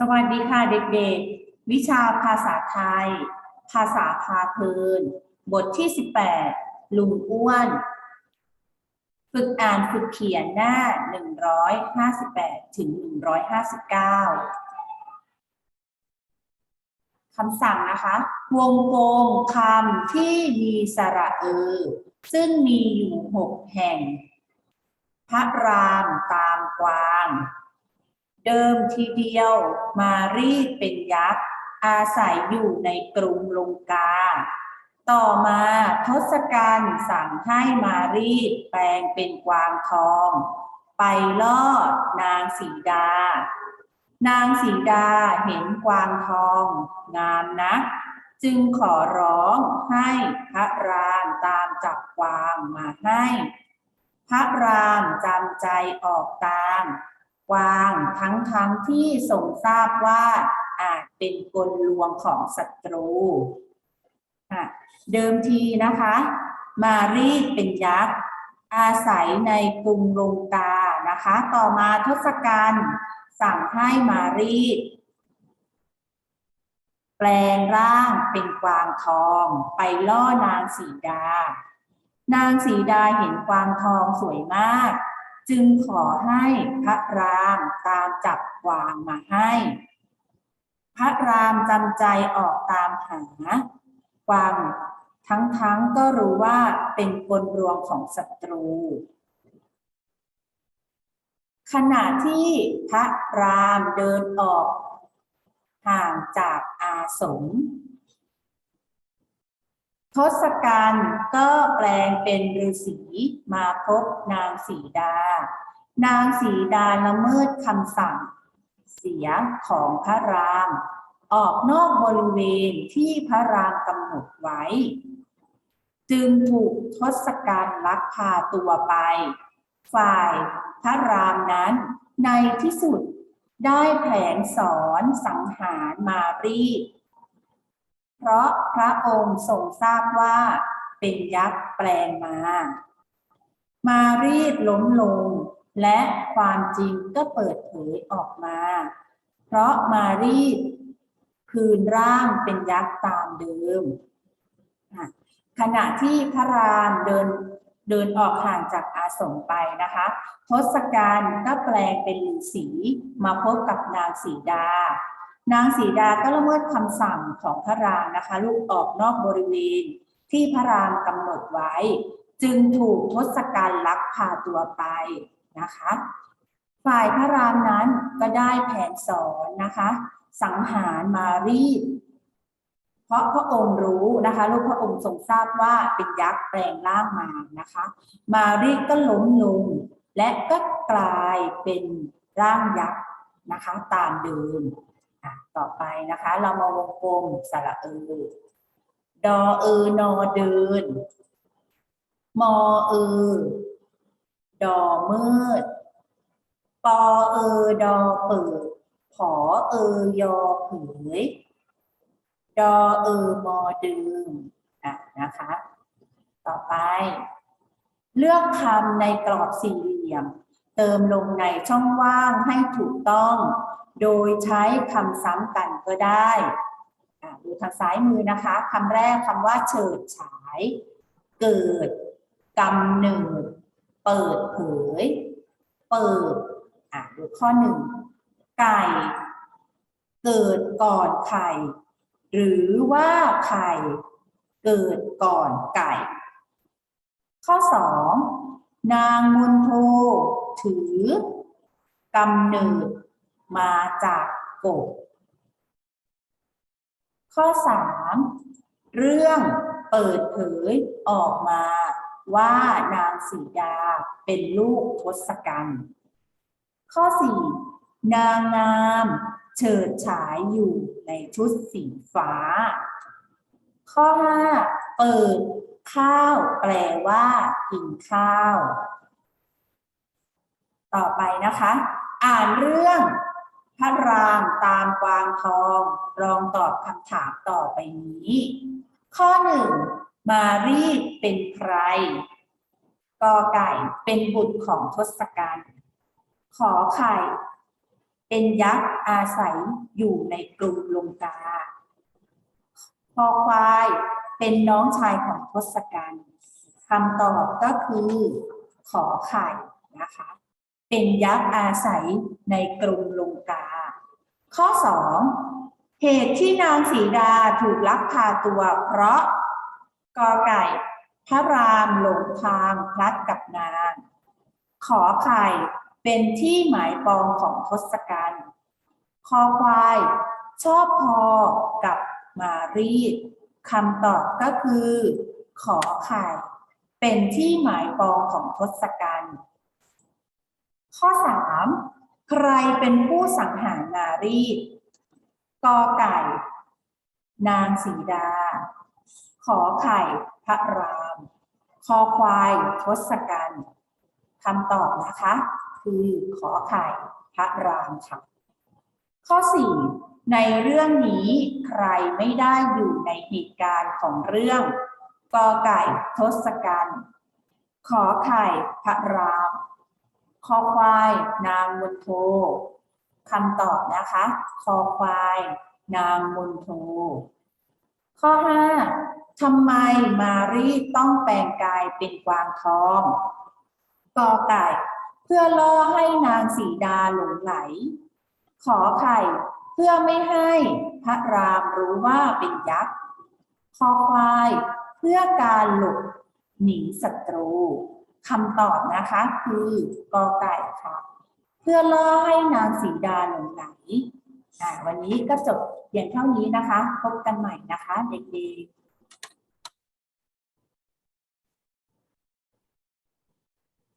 สวัสดีค่ะเด็กๆ วิชาภาษาไทย ภาษาพาเพลิน บทที่ 18 ลุงอ้วน ฝึกอ่านฝึกเขียนหน้า 158 ถึง 159 คำสั่งนะคะ วงกลมคำที่มีสระเออ ซึ่งมีอยู่หกแห่ง พระรามตามกวาง เดิมทีเดียวมารีดเป็นยักษ์ อาศัยอยู่ในกรุงลงกา ต่อมาทศกัณฐ์สั่งให้มารีดแปลงเป็นกวางทอง ไปล่อนางสีดา นางสีดาเห็นกวางทอง งามนะจึงขอร้องให้พระรามตามจับกวางมาให้ พระรามจำใจออกตาม กวาง ทั้งทั้งที่ทรงทราบว่าอาจเป็นกลลวงของศัตรูเดิมทีนะคะ มารีดเป็นยักษ์อาศัยในกรุงลงกานะคะ ต่อมาทศกัณฐ์สั่งให้มารีดแปลงร่างเป็นกวางทองไปล่อนางสีดา นางสีดาเห็นกวางทองสวยมาก จึงขอให้พระรามตามจับวางมาให้ พระรามจำใจออกตามหากวางทั้งๆก็รู้ว่าเป็นกลรวงของศัตรู ขณะที่พระรามเดินออกห่างจากอาสม ทศกัณฐ์ก็แปลงเป็นฤาษีมาพบนางสีดา นางสีดาละเมิดคำสั่ง เสียของพระราม ออกนอกบริเวณที่พระรามกำหนดไว้ จึงถูกทศกัณฐ์ลักพาตัวไป ฝ่ายพระรามนั้นในที่สุดได้แผลงสอนสังหารมารี เพราะพระองค์ทรงทราบว่าเป็นยักษ์แปลงมา มารีดล้มลง และความจริงก็เปิดเผยออกมา เพราะมารีดคืนร่างเป็นยักษ์ตามเดิม ขณะที่พระรามเดินเดินออกห่างจากอาสมไปนะคะทศกัณฐ์ก็แปลงเป็นฤาษีมาพบกับนางสีดา นางสีดาก็ละเมิดคำสั่งของพระรามนะคะ ลูกออกนอกบริเวณที่พระรามกำหนดไว้ จึงถูกทศกัณฐ์ลักพาตัวไปนะคะ ฝ่ายพระรามนั้นก็ได้แผนสอนนะคะ สังหารมารีเพราะพระองค์รู้นะคะลูกพระองค์ทรงทราบว่าเป็นยักษ์แปลงร่างมานะคะ มารีก็ล้มลงและก็กลายเป็นร่างยักษ์นะคะ ตามเดิม ต่อไปนะคะ เรามาวงกลมสระเออดอเออนอเดิน มอเออดอมืด ปอเออดอเปิดผอเออยอเผย ดอเออมอดืมอะนะคะ ต่อไป เลือกคำในกรอบสี่เหลี่ยม เติมลงในช่องว่างให้ถูกต้อง โดยใช้คำซ้ำกันก็ได้ดูทางซ้ายมือนะคะคำแรกคำว่าเฉิดฉาย เกิดกำเนิด เปิดเผย เปิดอะดูข้อหนึ่งไก่ เกิดก่อนไข่ หรือว่าไข่เกิดก่อนไก่ ข้อสองนางมนโทถือกำเนิด มาจากกบ ข้อสามเรื่องเปิดเผยออกมาว่านางสีดาเป็นลูกทศกัณฐ์ข้อสี่นางงามเฉิดฉายอยู่ในชุดสีฟ้า ข้อห้าเปิดข้าวแปลว่ากินข้าว ต่อไปนะคะ อ่านเรื่อง พระรามตามกวางทองลองตอบคำถามต่อไปนี้ ข้อหนึ่งมารีดเป็นใครกอไก่เป็นบุตรของทศกัณฐ์ขอไข่ เป็นยักษ์อาศัยอยู่ในกรุงลงกาคอควายเป็นน้องชายของทศกัณฐ์คำตอบก็คือขอไข่นะคะ เป็นยักษ์อาศัยในกรุงลงกา ข้อสองเหตุที่นางสีดาถูกลักพาตัวเพราะกอไก่ พระรามหลงทางพลัดกับนาง ขอไข่เป็นที่หมายปองของทศกัณฐ์คอควายชอบพอกับมารีดคำตอบก็คือ ขอไข่ เป็นที่หมายปองของทศกัณฐ์ ข้อสามใครเป็นผู้สังหารนารีกอไก่ นางสีดา ขอไข่พระราม คอควายทศกัณฐ์คำตอบนะคะ คือขอไข่พระรามค่ะ ข้อ 4 ในเรื่องนี้ใครไม่ได้อยู่ในเหตุการณ์ของเรื่องกอไก่ทศกัณฐ์ขอไข่พระราม คอควาย นางมนโทคำตอบนะคะ คอควาย นางมนโทข้อ 5ทำไมมารีต้องแปลงกายเป็นกวางทองกอไก่ เพื่อล่อให้นางสีดาหลงไหล ขอไข่ เพื่อไม่ให้พระรามรู้ว่าเป็นยักษ์ คอควาย เพื่อการหลบหนีศัตรู คำตอบนะคะคือกอไก่ค่ะ เพื่อล่อให้นางสีดาหลงไหลอ่าวันนี้ก็จบเพียงเท่านี้นะคะ พบกันใหม่นะคะ เด็กๆ